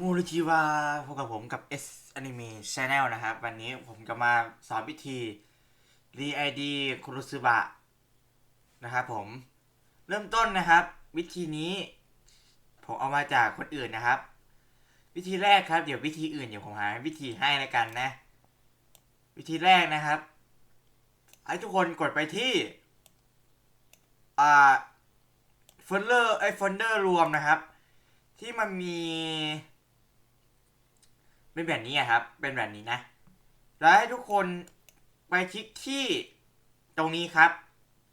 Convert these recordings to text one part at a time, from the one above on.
มูริจิวาพบกับผมกับ S Anime Channel นะครับ วันนี้ผมจะมาสอนวิธี re ID คุรุสึบะนะครับผม เริ่มต้นนะครับ วิธีนี้ ผมเอามาจากคนอื่นนะครับ วิธีแรกครับ เดี๋ยววิธีอื่นเดี๋ยวผมหาวิธีให้แล้วกันนะ วิธีแรกนะครับ ให้ทุกคนกดไปที่ อ่าโฟลเดอร์ไอโฟลเดอร์รวมนะครับที่มันมี เป็นแบบนี้ครับ เป็นแบบนี้นะ แล้วให้ทุกคนไปคลิกที่ตรงนี้ครับ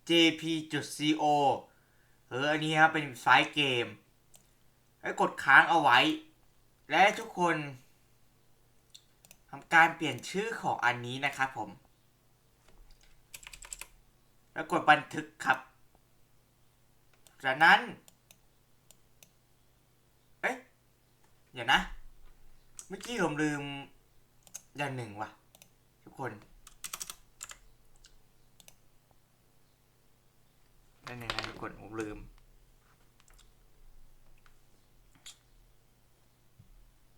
jp.co เอออันนี้ครับเป็นไฟล์เกม ให้กดค้างเอาไว้ และให้ทุกคนทำการเปลี่ยนชื่อของอันนี้นะครับผม แล้วกดบันทึกครับ จากนั้น เอ๊ะเดี๋ยวนะ เมื่อกี้ผมลืมอย่างหนึ่งว่ะ ทุกคนนั่นเองนะทุกคนผมลืม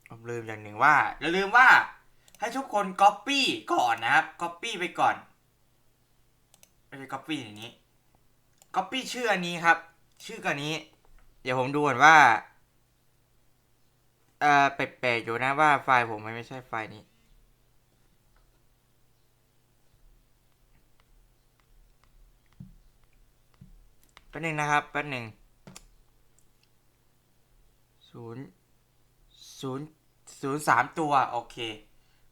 ผมลืมอย่างหนึ่งว่าอย่าลืมว่า ให้ทุกคน Copy ก่อนนะครับ Copy ไปก่อนไม่ใช่ Copy อย่างนี้ Copy ชื่ออันนี้ครับ ชื่อกันนี้ เดี๋ยวผมดูก่อนว่า เอ่อแปลกๆอยู่นะว่าไฟล์ผมมันไม่ใช่ไฟล์นี้ แป๊บหนึ่งนะครับ แป๊บหนึ่งศูนย์ศูนย์ศูนย์สามตัว โอเค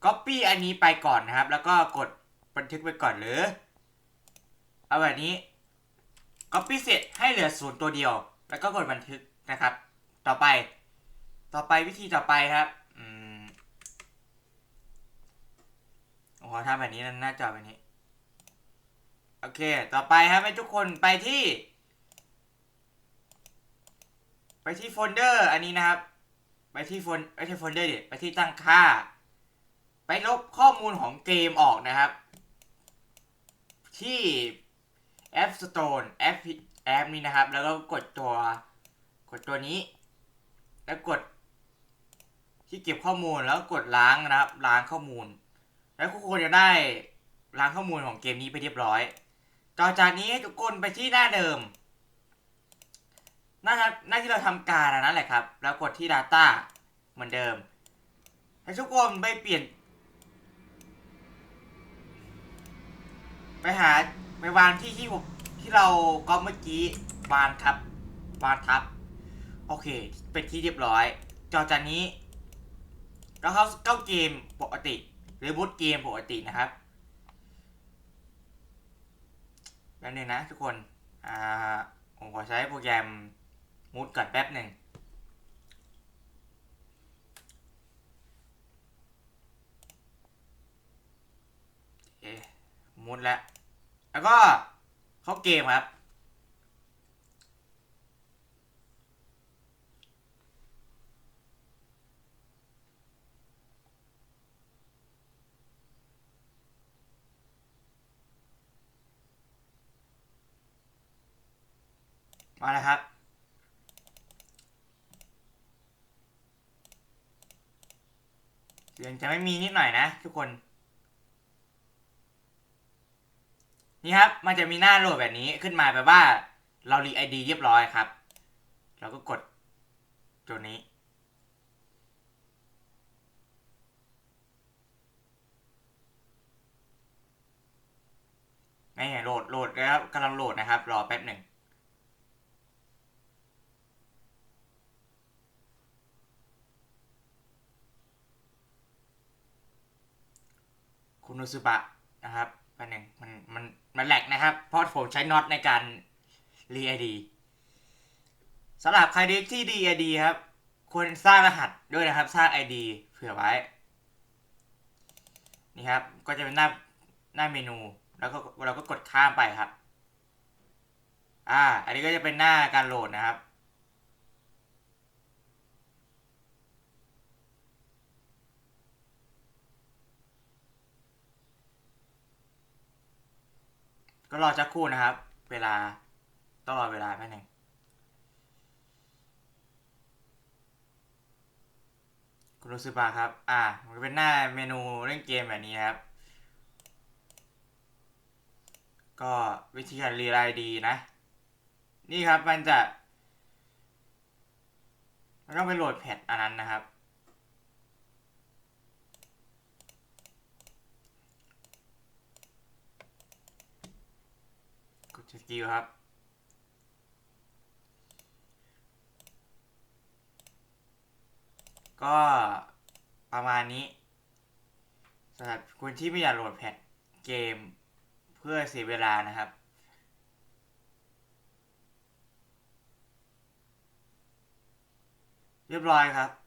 Copy อันนี้ไปก่อนนะครับ แล้วก็กดบันทึกไปก่อนหรือ เอาแบบนี้ Copy เสร็จให้เหลือศูนย์ตัวเดียว แล้วก็กดบันทึกนะครับ ต่อไป ต่อไปวิธีต่อไปครับ อืมโอ้โหทำแบบนี้นะหน้าจอแบบนี้ โอเค ต่อไปครับให้ทุกคนไปที่ ไปที่โฟลเดอร์ อันนี้นะครับ ไปที่โฟลไม่ใช่โฟลเดอร์ดิไปที่ตั้งค่า ไปลบข้อมูลของเกมออกนะครับ ที่ App Store แอปแอปนี้นะครับ แล้วก็กดตัว กดตัวนี้ แล้วกด ที่เก็บข้อมูลแล้วกดล้างนะครับ ล้างข้อมูล แล้วทุกคนจะได้ล้างข้อมูลของเกมนี้ไปเรียบร้อย ต่อจากนี้ให้ทุกคนไปที่หน้าเดิม หน้าหน้าที่เราทำการนนั้นแหละครับ แล้วกดที่ Data เหมือนเดิมให้ทุกคนไปเปลี่ยน ไปหาไปวางที่ที่ผมที่เราก็เมื่อกี้วางครับวางทับ โอเค เป็นที่เรียบร้อย จอจากนี้ เราเข้าเข้าเกมปกติ หรือบูตเกมปกตินะครับแล้วนึงนะทุกคน อ่า ผมขอใช้โปรแกรมมูดก่อนแป๊บหนึ่งโอเคมูดแล้ว แล้วก็เข้าเกมครับ มาแล้วครับ เสียงจะไม่มีนิดหน่อยนะทุกคน นี่ครับ มันจะมีหน้าโหลดแบบนี้ขึ้นมาแปลว่า เรารีไอดีเรียบร้อยครับ เราก็กดตัวนี้นี่โหลดโหลดแล้วกำลังโหลดนะครับ รอแป๊บหนึ่ง คุณโนซุบะนะครับแป๊บหนึ่งมันมันมันแหลกนะครับ เพราะผมใช้น็อตในการรีไอดีสำหรับใครที่ดีไอดีครับ ควรสร้างรหัสด้วยนะครับ สร้าง ID เผื่อไว้ นี่ครับ ก็จะเป็นหน้าหน้าเมนู แล้วก็เราก็กดข้ามไปครับ อ่า อันนี้ก็จะเป็นหน้าการโหลดนะครับ ก็รอจักครู่นะครับ เวลา ต้องรอเวลาแป๊บนึงคุณรู้สึกป่ะครับ อ่า มันเป็นหน้าเมนูเล่นเกมแบบนี้ครับ ก็วิธีการรีไลน์ดีนะ นี่ครับมันจะมันต้องไปโหลดแพทอันนั้นนะครับ สกิลครับก็ประมาณนี้สำหรับคนที่ไม่อยากโหลดแพทเกมเพื่อเสียเวลานะครับ เรียบร้อยครับ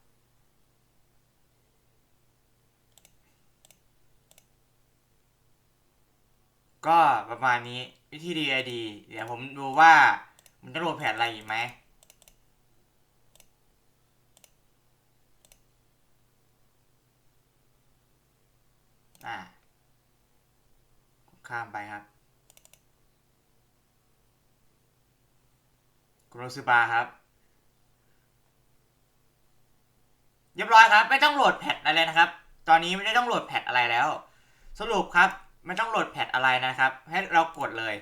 ก็ประมาณนี้วิธี DID เดี๋ยวผมดูว่ามันจะโหลดแพทอะไรอีกไหมอ่าข้ามไปครับคุณโรซิบาครับเรียบร้อยครับ ไม่ต้องโหลดแพทอะไรนะครับ ตอนนี้ไม่ได้ต้องโหลดแพทอะไรแล้ว สรุปครับ ไม่ต้องโหลดแพทอะไรนะครับ ให้เรากดเลย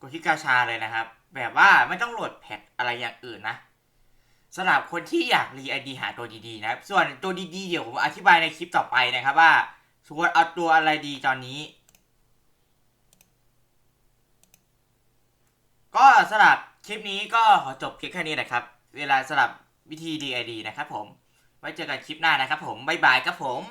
กดที่กาชาเลยนะครับ แบบว่าไม่ต้องโหลดแพทอะไรอย่างอื่นนะสำหรับคนที่อยากรีไอดีหาตัวดีๆนะครับ ส่วนตัวดีๆเดี๋ยวผมอธิบายในคลิปต่อไปนะครับว่าสมมติเอาตัวอะไรดีตอนนี้ ก็สำหรับคลิปนี้ก็ขอจบเพียงแค่นี้นะครับ เวลาสำหรับวิธี DID นะครับผม ไว้เจอกันคลิปหน้านะครับผม บ๊ายบายครับผม